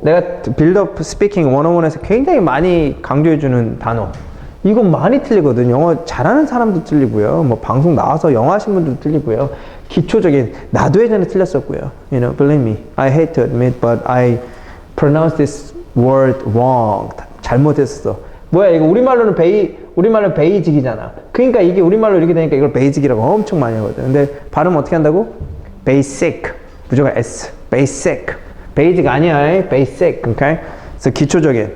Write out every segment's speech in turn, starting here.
내가 빌드업 스피킹 101에서 굉장히 많이 강조해주는 단어. 이건 많이 틀리거든. 영어 잘하는 사람도 틀리고요. 뭐 방송 나와서 영어 하신 분들도 틀리고요. 기초적인 나도 예전에 틀렸었고요. You know, believe me, I hate to admit, but I pronounce this word wrong. 잘못했어. 뭐야 이거 우리말로는 베이 우리말로 베이직이잖아. 그러니까 이게 우리말로 이렇게 되니까 이걸 베이직이라고 엄청 많이 하거든. 근데 발음 어떻게 한다고? basic 무조건 s basic 베이직 아니야 basic 오케이 그래서 기초적인.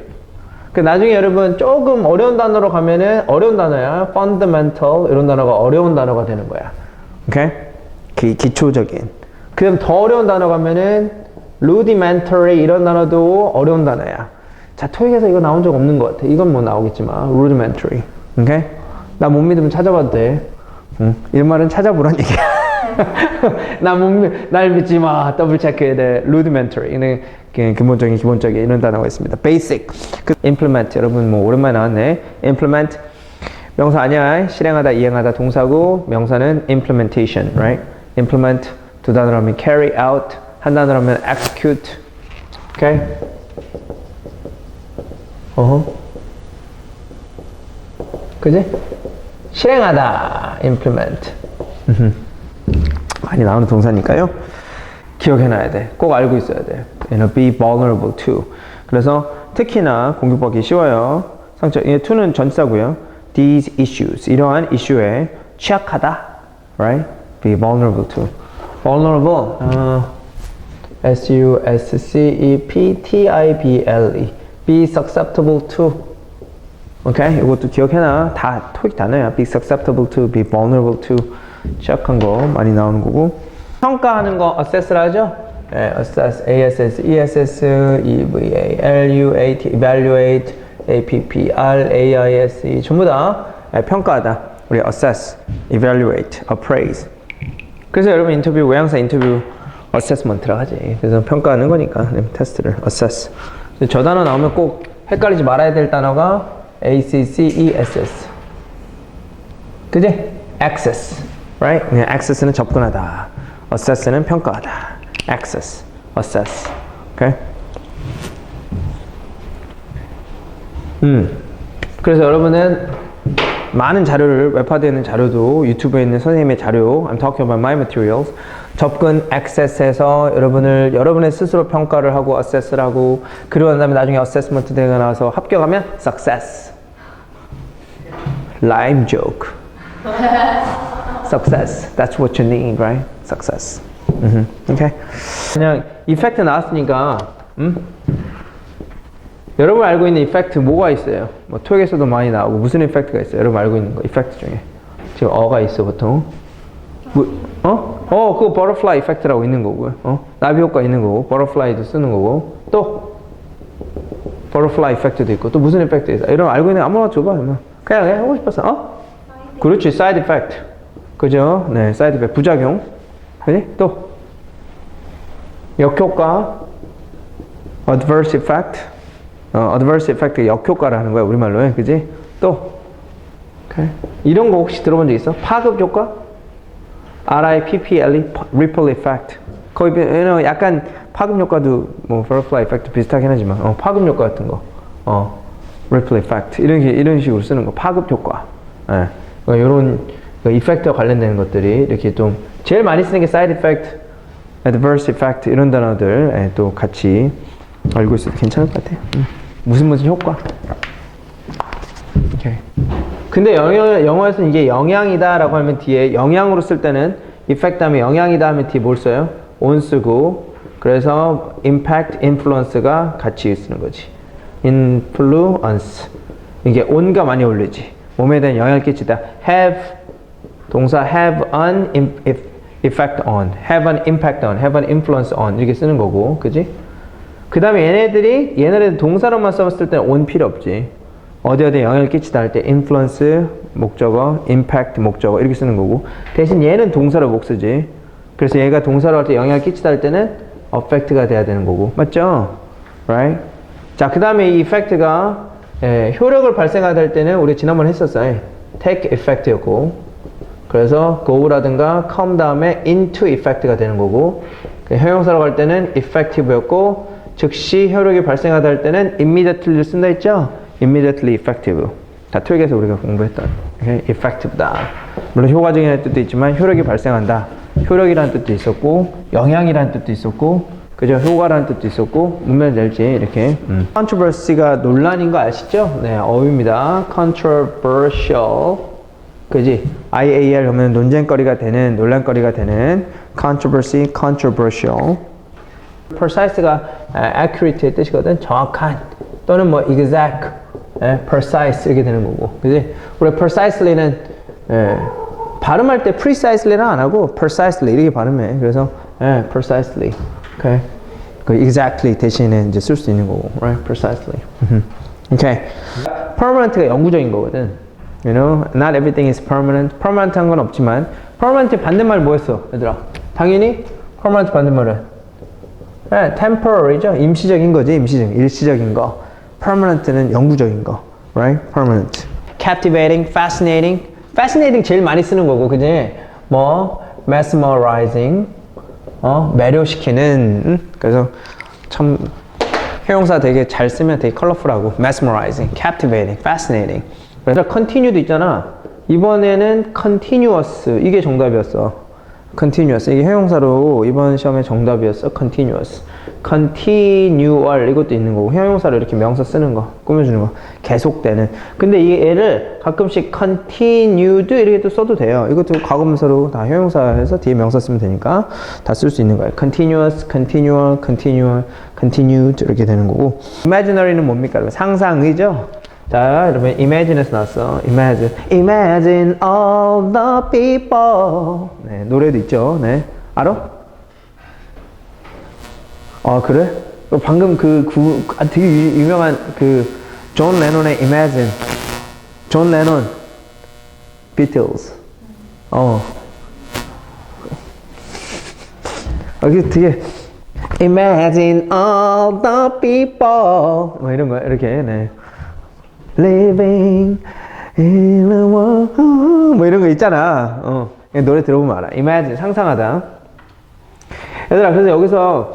그 나중에 여러분 조금 어려운 단어로 가면은 어려운 단어야. fundamental 이런 단어가 어려운 단어가 되는 거야. 오케이 기, 기초적인. 그다음 더 어려운 단어 가면은 rudimentary 이런 단어도 어려운 단어야. 자 토익에서 이거 나온 적 없는 것 같아. 이건 뭐 나오겠지만 rudimentary. 오케이 나 못 믿으면 찾아봐도 돼. 응? 이 말은 찾아보란 얘기야 나못 믿지 마. 더블 체크해야 돼. rudimentary. 이는 그 기본적인 기본적인 이런 단어가 있습니다. basic. 그 implement 여러분 뭐 오랜만에 나왔네. implement 명사 아니야. 실행하다, 이행하다 동사고 명사는 implementation, right? implement 두 단어로 하면 carry out 한 단어로 하면 execute. 오케이? 어허. 그지? 실행하다, implement. 많이 나오는 동사니까요. 기억해놔야 돼. 꼭 알고 있어야 돼. Know, be vulnerable to. 그래서 특히나 공격받기 쉬워요. 상처, 예, to는 전치사고요. These issues. 이러한 이슈에 취약하다. Right? Be vulnerable to. Vulnerable. 어, S-U-S-C-E-P-T-I-B-L-E. Be susceptible to. 오케이? 이것도 기억해놔. 다 토익 단어야. Be susceptible to, be vulnerable to. 취약한 거 많이 나오는 거고. 평가하는 거 assess를 하죠? 네, assess, ASS, ESS, EVA, LUAT, evaluate, APPR, AISE 전부 다 네, 평가하다. 우리 assess, evaluate, appraise. 그래서 여러분 인터뷰 외향사 인터뷰 assessment라 하지. 그래서 평가하는 거니까 네, 테스트를 assess. 저 단어 나오면 꼭 헷갈리지 말아야 될 단어가 ACCESS. 그지? access. Right? 그냥 access는 접근하다. assess는 평가하다. access, assess. okay? 음. 그래서 여러분은 많은 자료를 웹하드에 있는 자료도 유튜브에 있는 선생님의 자료 I'm talking about my materials 접근 access해서 여러분을 여러분의 스스로 평가를 하고 assess를 하고 그리고 난 다음에 나중에 assessment 대가 나와서 합격하면 success lime joke success. That's what you need, right? Success. 음, okay. 그냥 이펙트 나왔으니까, 음? 여러분 알고 있는 이펙트 뭐가 있어요? 뭐 토익에서도 많이 나오고 무슨 이펙트가 있어요? 여러분 알고 있는 거 이펙트 중에 지금 어가 있어 보통. 뭐, 어? 어, 그거 버터플라이 이펙트라고 있는 거고요. 어? 나비 효과 있는 거고, 버터플라이도 쓰는 거고, 또 버터플라이 이펙트도 있고, 또 무슨 이펙트 있어? 이런 거 알고 있는 거 아무거나 줘봐, 그냥 그냥 하고 싶었어. 어? 그렇지, 사이드 이펙트. 그죠? 네, 사이드 이펙트 부작용. 그지? 또 역효과 adverse effect. 어, adverse effect 역효과라는 거야, 우리말로. 그지? 또 오케이. 이런 거 혹시 들어본 적 있어? 파급 효과? RIPPLE ripple effect. 거의 약간 파급 효과도 뭐 butterfly effect 비슷하긴 하지만 어, 파급 효과 같은 거. 어, ripple effect 이런 게 이런 식으로 쓰는 거. 파급 효과. 예. 그러니까 이런 그 이펙트와 관련되는 것들이 이렇게 좀 제일 많이 쓰는 게 side effect, adverse effect 이런 단어들 예, 또 같이 알고 있어도 괜찮을 것 같아요. 음. 무슨 무슨 효과. 오케이. 근데 영어, 영어에서는 이게 영향이다라고 하면 뒤에 영향으로 쓸 때는 effect 다음에 영향이다 하면 뒤에 뭘 써요? on 쓰고 그래서 impact, influence가 같이 쓰는 거지. influence 이게 on가 많이 올리지. 몸에 대한 영향을 끼치다. have 동사 have an effect on, have an impact on, have an influence on 이렇게 쓰는 거고, 그지? 그 다음에 얘네들이 얘네들 동사로만 써봤을 때는 on 필요 없지. 어디 어디 영향을 끼치다 할 때 influence 목적어, impact 목적어 이렇게 쓰는 거고 대신 얘는 동사로 못 쓰지. 그래서 얘가 동사로 할 때 영향을 끼치다 할 때는 affect가 돼야 되는 거고 맞죠? Right? 자, 그 다음에 이 effect가 예, 효력을 발생하다 할 때는 우리 지난번에 했었어요. take effect였고 그래서 go라든가 come 다음에 into effect가 되는 거고 그 형용사로 갈 때는 effective였고 즉시 효력이 발생하다 할 때는 immediately를 쓴다 했죠? immediately effective. 다 토익에서 우리가 공부했던 effective다. 물론 효과적이라는 뜻도 있지만 효력이 발생한다. 효력이라는 뜻도 있었고 영향이라는 뜻도 있었고 그죠? 효과라는 뜻도 있었고 문면 될지 이렇게 음. controversy가 논란인 거 아시죠? 네, 어휘입니다. controversial 그지? IAR 하면 논쟁거리가 되는 논란거리가 되는 controversy, controversial precise가 아, accurate의 뜻이거든. 정확한 또는 뭐 exact, 예, precise 이렇게 되는 거고, 그지? 우리 precisely는 예, 발음할 때 precisely는 안 하고 precisely 이렇게 발음해. 그래서 예, precisely, okay. 그 exactly 대신에 이제 쓸 수 있는 거고, right? Precisely. okay. Permanent가 영구적인 거거든. You know, not everything is permanent. permanent한 건 없지만 permanent 반대말 뭐였어, 얘들아? 당연히 permanent 반대말은 네, temporary죠. 임시적인 거지, 임시적, 일시적인 거. permanent는 영구적인 거, right? permanent. captivating, fascinating. fascinating 제일 많이 쓰는 거고, 그지? 뭐 mesmerizing, 어, 매료시키는. 응? 그래서 참 형용사 되게 잘 쓰면 되게 컬러풀하고 mesmerizing, captivating, fascinating. 그래서 continue도 있잖아. 이번에는 continuous 이게 정답이었어. continuous 이게 형용사로 이번 시험의 정답이었어. continuous, continual 이것도 있는 거고 형용사로 이렇게 명사 쓰는 거 꾸며주는 거 계속되는. 근데 이 얘를 가끔씩 continued 이렇게 또 써도 돼요. 이것도 과거문서로 다 형용사해서 뒤에 명사 쓰면 되니까 다 쓸 수 있는 거예요. continuous, continual, continual, continued 이렇게 되는 거고 imaginary는 뭡니까? 상상의죠. 자, 여러분 imagine에서 나왔어. imagine, imagine all the people. 네, 노래도 있죠. 네, 알아? 아 그래? 어, 방금 그, 구, 아, 되게 유, 유명한 그 존 레논의 Imagine. 존 레논, Beatles. 어. 아, 이게 되게 Imagine all the people. 뭐 이런 거 이렇게 네. Living in a world 뭐 이런 거 있잖아. 어. 노래 들어보면 알아. Imagine 상상하다. 얘들아 그래서 여기서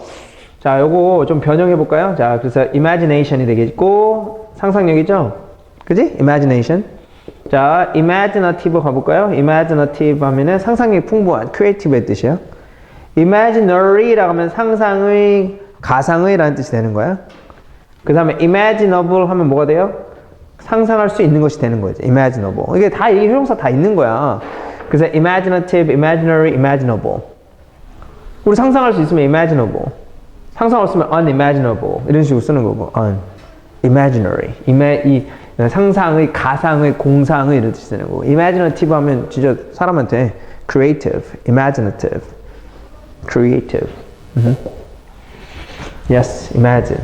자 요거 좀 변형해 볼까요? 자 그래서 imagination이 되겠고 상상력이죠? 그지? imagination 자 imaginative 가볼까요? imaginative 하면은 상상력이 풍부한 creative의 뜻이야 imaginary라고 하면 상상의 가상의 라는 뜻이 되는 거야 그 다음에 imaginable 하면 뭐가 돼요? 상상할 수 있는 것이 되는 거죠 imaginable 이게 다이 형용사 다 있는 거야 그래서 imaginative, imaginary, imaginable 우리 상상할 수 있으면 imaginable. 상상할 수 있으면 unimaginable. 이런 식으로 쓰는 거고. unimaginary. ima, 이 상상의, 가상의, 공상의 이런 뜻이 되는 거고. imaginative 하면 진짜 사람한테 creative, imaginative, creative. 음흠. Yes, imagine.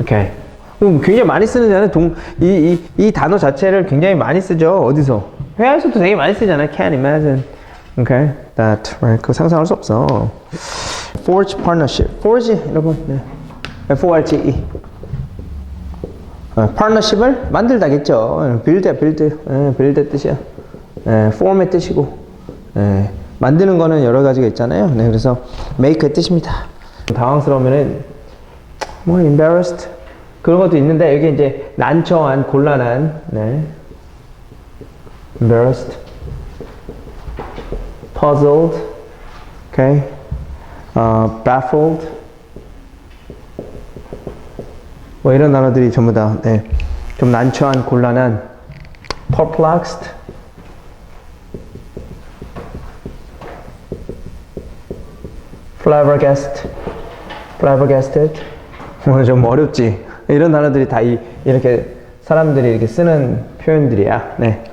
Okay. 음, 굉장히 많이 쓰는 단어 동, 이, 이, 이 단어 자체를 굉장히 많이 쓰죠. 어디서? 회화에서도 되게 많이 쓰잖아. Can imagine. Okay, that right. 그거 상상할 수 없어. Forge partnership. Forge 여러분, 네. F-O-R-G-E. 어, partnership을 만들다겠죠. build, 예, build 뜻이야. 예, form의 뜻이고, 예, 만드는 거는 여러 가지가 있잖아요. 네, 그래서 make의 뜻입니다. 당황스러우면은 뭐 embarrassed 그런 것도 있는데 여기 이제 난처한, 곤란한, 네, embarrassed. puzzled, okay, uh, baffled. 뭐 이런 단어들이 전부 다, 네, 좀 난처한, 곤란한, perplexed, flabbergasted, flabbergasted. 뭐좀 어렵지. 이런 단어들이 다 이, 이렇게 사람들이 이렇게 쓰는 표현들이야. 네.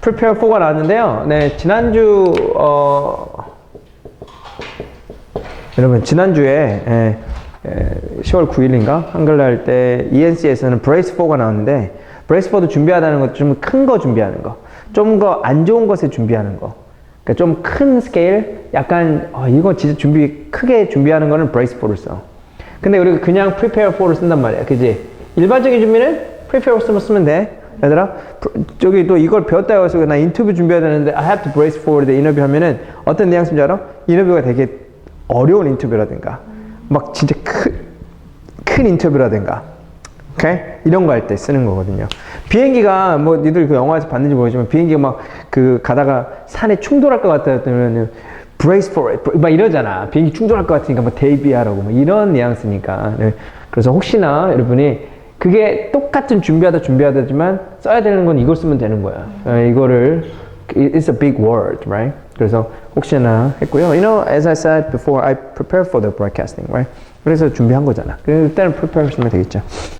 prepare for가 나왔는데요. 네, 지난주 어 여러분 지난주에 예, 예, 10월 9일인가 한글날 할때 ENC에서는 brace for가 나왔는데 brace for도 준비하다는 것 좀 큰 거 준비하는 거, 좀 더 안 좋은 것에 준비하는 거. 그러니까 좀 큰 스케일, 약간 어, 이거 진짜 준비 크게 준비하는 거는 brace for를 써. 근데 우리가 그냥 prepare for를 쓴단 말이야, 그지? 일반적인 준비는 prepare for 쓰면 돼. 얘들아, 저기 또 이걸 배웠다 해서 나 인터뷰 준비해야 되는데 I have to brace for the 인터뷰 하면은 어떤 뉘앙스인지 알아? 인터뷰가 되게 어려운 인터뷰라든가 막 진짜 큰, 큰 인터뷰라든가 오케이? 이런 거 할 때 쓰는 거거든요. 비행기가 뭐 니들 그 영화에서 봤는지 모르지만 비행기가 막 그 가다가 산에 충돌할 것 같다면 brace for it 막 이러잖아. 비행기 충돌할 것 같으니까 막 대비하라고 막 이런 뉘앙스니까. 네. 그래서 혹시나 여러분이 그게 똑같은 준비하다 준비하다지만 써야 되는 건 이걸 쓰면 되는 거야. 어, 이거를 it's a big word, right? 그래서 혹시나 했고요. You know, as I said before, I prepare for the broadcasting, right? 그래서 준비한 거잖아. 그때는 prepare 하시면 되겠죠.